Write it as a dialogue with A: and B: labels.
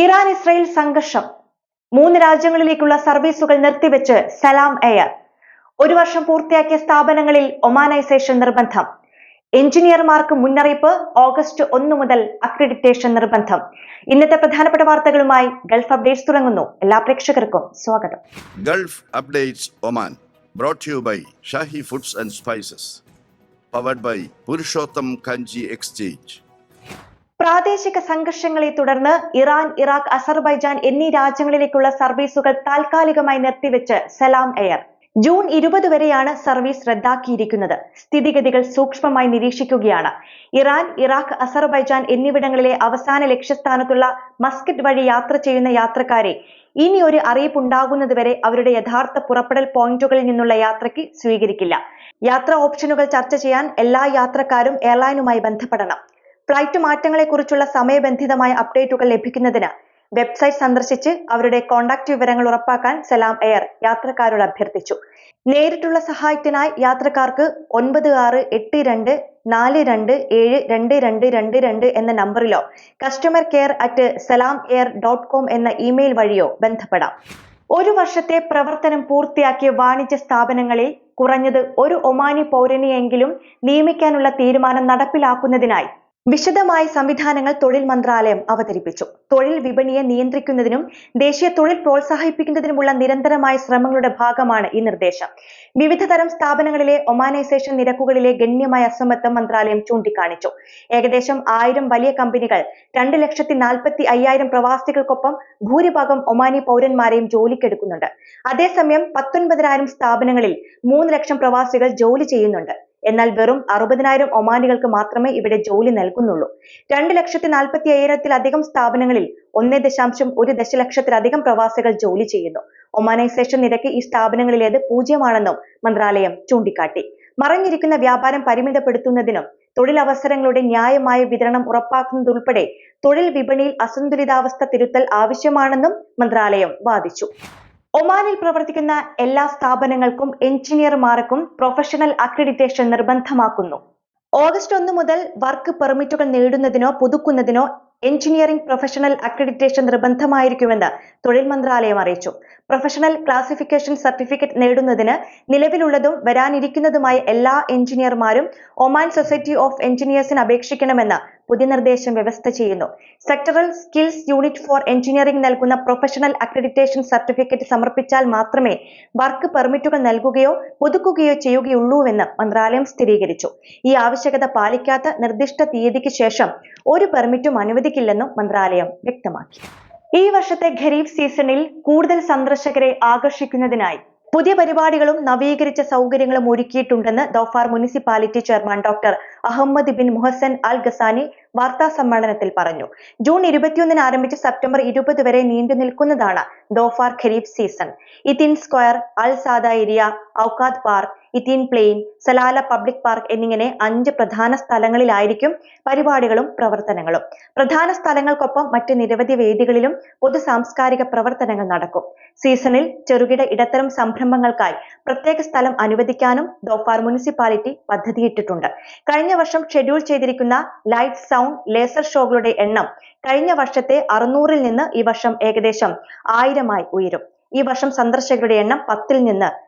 A: Iran Israel സംഘർഷം. മൂന്ന് രാജ്യങ്ങളിലേക്കുള്ള സർവീസുകൾ നിർത്തിവെച്ച് സലാം എയർ. ഒരു വർഷം പൂർത്തിയാക്കിയ സ്ഥാപനങ്ങളിൽ ഒമാനൈസേഷൻ നിർബന്ധം. എഞ്ചിനീയർമാർക്ക് മുന്നറിയിപ്പ് ഓഗസ്റ്റ് ഒന്ന് മുതൽ അക്രഡിറ്റേഷൻ നിർബന്ധം. ഇന്നത്തെ പ്രധാനപ്പെട്ട വാർത്തകളുമായി ഗൾഫ് അപ്ഡേറ്റ്സ് തുടങ്ങുന്നു. എല്ലാ പ്രേക്ഷകർക്കും സ്വാഗതം.
B: Gulf Updates Oman brought you by Shahi Foods and Spices powered by Purushottam Kanji Exchange.
A: പ്രാദേശിക സംഘർഷങ്ങളെ തുടർന്ന് ഇറാൻ ഇറാഖ് അസർബൈജാൻ എന്നീ രാജ്യങ്ങളിലേക്കുള്ള സർവീസുകൾ താൽക്കാലികമായി നിർത്തിവെച്ച് സലാം എയർ. ജൂൺ ഇരുപത് വരെയാണ് സർവീസ് റദ്ദാക്കിയിരിക്കുന്നത്. സ്ഥിതിഗതികൾ സൂക്ഷ്മമായി നിരീക്ഷിക്കുകയാണ്. ഇറാൻ ഇറാഖ് അസർബൈജാൻ എന്നിവിടങ്ങളിലെ അവസാന ലക്ഷ്യസ്ഥാനത്തുള്ള മസ്കറ്റ് വഴി യാത്ര ചെയ്യുന്ന യാത്രക്കാരെ ഇനി ഒരു അറിയിപ്പുണ്ടാകുന്നതുവരെ അവരുടെ യഥാർത്ഥ പുറപ്പെടൽ പോയിന്റുകളിൽ നിന്നുള്ള യാത്രയ്ക്ക് സ്വീകരിക്കില്ല. യാത്രാ ഓപ്ഷനുകൾ ചർച്ച ചെയ്യാൻ എല്ലാ യാത്രക്കാരും എയർലൈനുമായി ബന്ധപ്പെടണം. ഫ്ലൈറ്റ് മാറ്റങ്ങളെക്കുറിച്ചുള്ള സമയബന്ധിതമായ അപ്ഡേറ്റുകൾ ലഭിക്കുന്നതിന് വെബ്സൈറ്റ് സന്ദർശിച്ച് അവരുടെ കോൺടാക്ട് വിവരങ്ങൾ ഉറപ്പാക്കാൻ സലാം എയർ യാത്രക്കാരോട് അഭ്യർത്ഥിച്ചു. നേരിട്ടുള്ള സഹായത്തിനായി യാത്രക്കാർക്ക് ഒൻപത് ആറ് എട്ട് രണ്ട് നാല് രണ്ട് ഏഴ് രണ്ട് രണ്ട് രണ്ട് രണ്ട് എന്ന നമ്പറിലോ customer care at Salam Air dot com എന്ന ഇമെയിൽ വഴിയോ ബന്ധപ്പെടാം. ഒരു വർഷത്തെ പ്രവർത്തനം പൂർത്തിയാക്കിയ വാണിജ്യ സ്ഥാപനങ്ങളിൽ കുറഞ്ഞത് ഒരു ഒമാനി പൗരനെയെങ്കിലും നിയമിക്കാനുള്ള തീരുമാനം നടപ്പിലാക്കുന്നതിനായി വിശദമായ സംവിധാനങ്ങൾ തൊഴിൽ മന്ത്രാലയം അവതരിപ്പിച്ചു. തൊഴിൽ വിപണിയെ നിയന്ത്രിക്കുന്നതിനും ദേശീയ തൊഴിൽ പ്രോത്സാഹിപ്പിക്കുന്നതിനുമുള്ള നിരന്തരമായ ശ്രമങ്ങളുടെ ഭാഗമാണ് ഈ നിർദ്ദേശം. വിവിധ തരം സ്ഥാപനങ്ങളിലെ ഒമാനൈസേഷൻ നിരക്കുകളിലെ ഗണ്യമായ അസമത്വം മന്ത്രാലയം ചൂണ്ടിക്കാണിച്ചു. ഏകദേശം ആയിരം വലിയ കമ്പനികൾ രണ്ട് ലക്ഷത്തി നാൽപ്പത്തി അയ്യായിരം പ്രവാസികൾക്കൊപ്പം ഭൂരിഭാഗം ഒമാനി പൗരന്മാരെയും ജോലിക്കെടുക്കുന്നുണ്ട്. അതേസമയം പത്തൊൻപതിനായിരം സ്ഥാപനങ്ങളിൽ മൂന്ന് ലക്ഷം പ്രവാസികൾ ജോലി ചെയ്യുന്നുണ്ട്. എന്നാൽ വെറും അറുപതിനായിരം ഒമാനികൾക്ക് മാത്രമേ ഇവിടെ ജോലി നൽകുന്നുള്ളൂ. രണ്ട് ലക്ഷത്തി നാൽപ്പത്തി അയ്യായിരത്തിലധികം സ്ഥാപനങ്ങളിൽ ഒന്നേ ദശാംശം ഒരു ദശലക്ഷത്തിലധികം പ്രവാസികൾ ജോലി ചെയ്യുന്നു. ഒമാനൈസേഷൻ നിരക്ക് ഈ സ്ഥാപനങ്ങളിലേത് പൂജ്യമാണെന്നും മന്ത്രാലയം ചൂണ്ടിക്കാട്ടി. മറഞ്ഞിരിക്കുന്ന വ്യാപാരം പരിമിതപ്പെടുത്തുന്നതിനും തൊഴിലവസരങ്ങളുടെ ന്യായമായ വിതരണം ഉറപ്പാക്കുന്നതുൾപ്പെടെ തൊഴിൽ വിപണിയിൽ അസന്തുലിതാവസ്ഥ തിരുത്തൽ ആവശ്യമാണെന്നും മന്ത്രാലയം വാദിച്ചു. ഒമാനിൽ പ്രവർത്തിക്കുന്ന എല്ലാ സ്ഥാപനങ്ങൾക്കും എഞ്ചിനീയർമാർക്കും പ്രൊഫഷണൽ അക്രഡിറ്റേഷൻ നിർബന്ധമാക്കുന്നു. ഓഗസ്റ്റ് ഒന്ന് മുതൽ വർക്ക് പെർമിറ്റുകൾ നേടുന്നതിനോ പുതുക്കുന്നതിനോ എഞ്ചിനീയറിംഗ് പ്രൊഫഷണൽ അക്രഡിറ്റേഷൻ നിർബന്ധമായിരിക്കുമെന്ന് തൊഴിൽ മന്ത്രാലയം അറിയിച്ചു. പ്രൊഫഷണൽ ക്ലാസിഫിക്കേഷൻ സർട്ടിഫിക്കറ്റ് നേടുന്നതിന് നിലവിലുള്ളതും വരാനിരിക്കുന്നതുമായ എല്ലാ എഞ്ചിനീയർമാരും ഒമാൻ സൊസൈറ്റി ഓഫ് എഞ്ചിനീയേഴ്സിന് അപേക്ഷിക്കണമെന്ന് പുതിയ നിർദ്ദേശം വ്യവസ്ഥ ചെയ്യുന്നു. Sectoral skills unit for engineering നൽകുന്ന പ്രൊഫഷണൽ അക്രഡിറ്റേഷൻ സർട്ടിഫിക്കറ്റ് സമർപ്പിച്ചാൽ മാത്രമേ വർക്ക് പെർമിറ്റുകൾ നൽകുകയോ പുതുക്കുകയോ ചെയ്യുകയുള്ളൂവെന്ന് മന്ത്രാലയം സ്ഥിരീകരിച്ചു. ഈ ആവശ്യകത പാലിക്കാത്ത നിർദ്ദിഷ്ട തീയതിക്ക് ശേഷം ഒരു പെർമിറ്റും അനുവദിക്കില്ലെന്നും മന്ത്രാലയം വ്യക്തമാക്കി. ഈ വർഷത്തെ ഖരീഫ് സീസണിൽ കൂടുതൽ സന്ദർശകരെ ആകർഷിക്കുന്നതിനായി പുതിയ പരിപാടികളും നവീകരിച്ച സൗകര്യങ്ങളും ഒരുക്കിയിട്ടുണ്ടെന്ന് Dhofar municipality chairman doctor Ahmed bin Mohsin al Ghassani വാർത്താ സമ്മേളനത്തിൽ പറഞ്ഞു. ജൂൺ ഇരുപത്തിയൊന്നിന് ആരംഭിച്ച് സെപ്റ്റംബർ ഇരുപത് വരെ നീണ്ടു നിൽക്കുന്നതാണ് Dhofar Khareef season. Itteen square al Saada area Awqad park Itteen plain Salalah public park എന്നിങ്ങനെ അഞ്ച് പ്രധാന സ്ഥലങ്ങളിലായിരിക്കും പരിപാടികളും പ്രവർത്തനങ്ങളും. പ്രധാന സ്ഥലങ്ങൾക്കൊപ്പം മറ്റ് നിരവധി വേദികളിലും പൊതു സാംസ്കാരിക പ്രവർത്തനങ്ങൾ നടക്കും. സീസണിൽ ചെറുകിട ഇടത്തരം സംരംഭങ്ങൾക്കായി പ്രത്യേക സ്ഥലം അനുവദിക്കാനും ദോഫാർ മുനിസിപ്പാലിറ്റി പദ്ധതിയിട്ടിട്ടുണ്ട്. കഴിഞ്ഞ വർഷം ഷെഡ്യൂൾ ചെയ്തിരിക്കുന്ന ലൈറ്റ് സൗണ്ട് ലേസർ ഷോകളുടെ എണ്ണം കഴിഞ്ഞ വർഷത്തെ അറുന്നൂറിൽ നിന്ന് ഈ വർഷം ഏകദേശം ആയിരമായി ഉയരും. ഈ വർഷം സന്ദർശകരുടെ എണ്ണം പത്തിൽ നിന്ന്